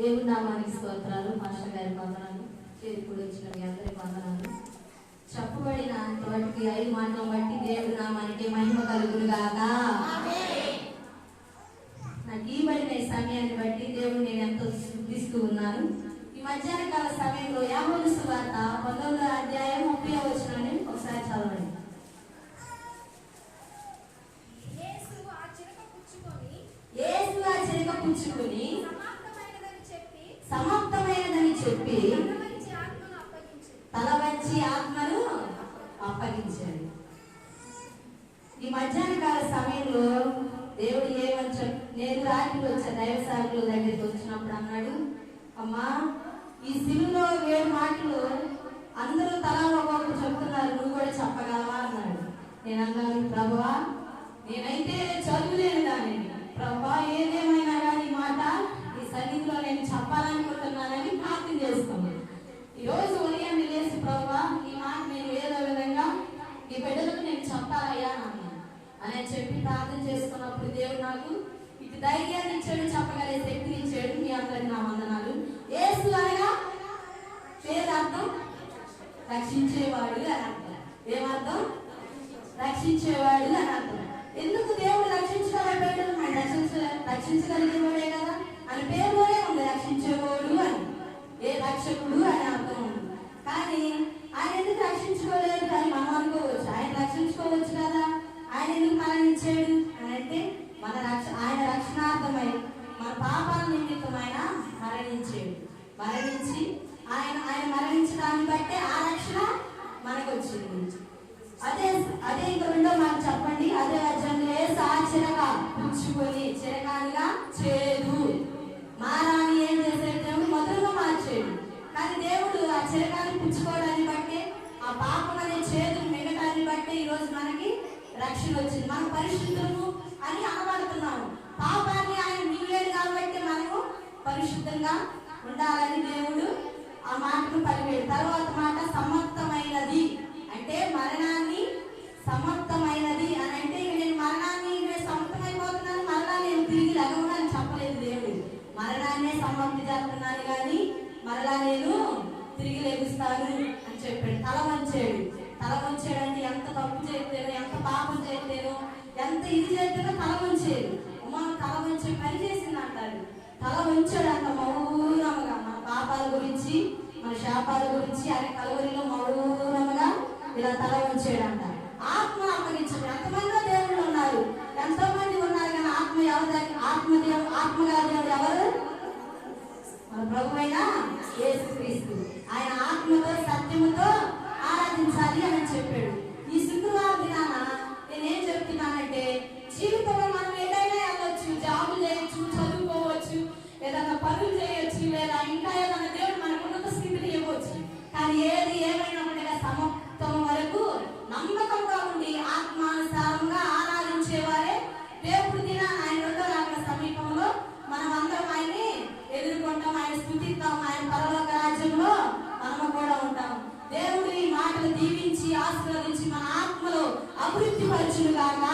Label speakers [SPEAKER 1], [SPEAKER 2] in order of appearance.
[SPEAKER 1] దేవుడి నామానికి స్తోత్రాలు మాస్టర్ గారి వందనాలు చేరుకుని వచ్చిన మీ అందరి వందనాలు. చెప్పబడిన వాటికి ఐదు మాటలు బట్టి దేవుడి నామానికి మహిమ కలుగును గాక. నాకు ఇవ్వబడిన ఈ సమయాన్ని బట్టి దేవుడు నేను ఎంతో శుద్ధిస్తూ ఉన్నాను. ఈ మధ్యాహ్న కాల సమయంలో యాహోను సువార్త పంతొమ్మిదో అధ్యాయం ముప్పై వచ్చిన ఒకసారి చదవండి.
[SPEAKER 2] యేసు ఆ చిరక పుచ్చుకొని చెప్పి
[SPEAKER 1] తల వంచి ఆత్మను అప్పగించాడు. ఈ మధ్యాహ్న కాల సమయంలో దేవుడు ఏమని చెప్ నేను రాత్రి వచ్చా దైవ సాగుల దగ్గరికి వచ్చినప్పుడు అన్నాడు అమ్మా ఈ సిలులో ఏడు మాటలు అందరూ తలా ఒక్కొక్కరు చెప్తున్నారు నువ్వు కూడా చెప్పగలవా? అన్నాడు. నేను అన్నాను ప్రభువా నేనైతే చదువులేను దాన్ని. ప్రభా ఏదేమైనా కానీ మాట ఈ సన్నిధిలో నేను చెప్పాలని ప్రార్థన చేసుకున్నాను ఈ రోజు ఉదయం లేచి ప్రభా ఈ మాట నేను ఏదో విధంగా ఈ బిడ్డలకు నేను చెప్పాలయ్యా అని చెప్పి ప్రార్థన చేసుకున్నప్పుడు దేవుడు నాకు ఇటు ధైర్యాన్ని ఇచ్చాడు చెప్పగలిగే శక్తిని ఇచ్చాడు మీ అందరికి నా వందనాలు. ఏసు అనగా పేరు అర్థం రక్షించేవాడు అని అర్థం. ఏమర్థం? రక్షించేవాడు అని అర్థం. ఎందుకు దేవుడు రక్షించగలిగాడు రక్షించ రక్షించగలిగేవాడే కదా. మరణించాడు మరణించి ఆయన ఆయన మరణించడాన్ని బట్టే ఆ రక్షణ మనకు వచ్చింది అదే అదే ఇంకా రెండో మాట చెప్పండి. అదే వచనంలో యేసు ఆ చిరక పుచ్చుకొని చిరకానిగా చేదు. మారాని ఏం చేశాడు మొదలుగా మార్చేడు. కానీ దేవుడు ఆ చిరకాన్ని పుచ్చుకోవడాన్ని బట్టి ఆ పాపం అనే చేదు మిగటాన్ని బట్టి ఈరోజు మనకి రక్షణ వచ్చింది. మన పరిశుద్ధము అని పరిశుద్ధంగా ఉండాలని దేవుడు ఆ మాటను పలికాడు తర్వాత మాట సమర్థమైనది. అంటే మరణాన్ని సమర్థమైనది అని అంటే ఇక నేను మరణాన్ని నేను సమర్థమైపోతున్నాను మరలా నేను తిరిగి లగవను అని చెప్పలేదు దేవుడు. మరణాన్నే సమర్థి చేస్తున్నాను కానీ మరలా నేను తిరిగి లెగుస్తాను అని చెప్పాడు. తల వంచాడు. తల వంచాడు అంటే ఎంత తప్పు చేస్తేనో ఎంత పాపం చేస్తేనో ఎంత ఇది చేస్తేనో తల వంచేది ఉమా తల వంచే పని చేసింది అంటారు తల వంచాడు మౌనముగా మన పాపాల గురించి మన శాపాల గురించి ఆయన కలవరిలో మౌనముగా ఇలా తల వంచాడంట. ఆత్మ అప్పగించడం ఎంతమంది దేవుళ్ళు ఉన్నారు. ఎంతో మంది ఉన్నారు కానీ ఆత్మ ఎవరి ఆత్మ ఆత్మగా దేవుడు ఎవరు? మన ప్రభు అయిన యేసుక్రీస్తు. ఆయన ఆశీర్వదించి మన ఆత్మలో అభివృద్ధి పరచును కాక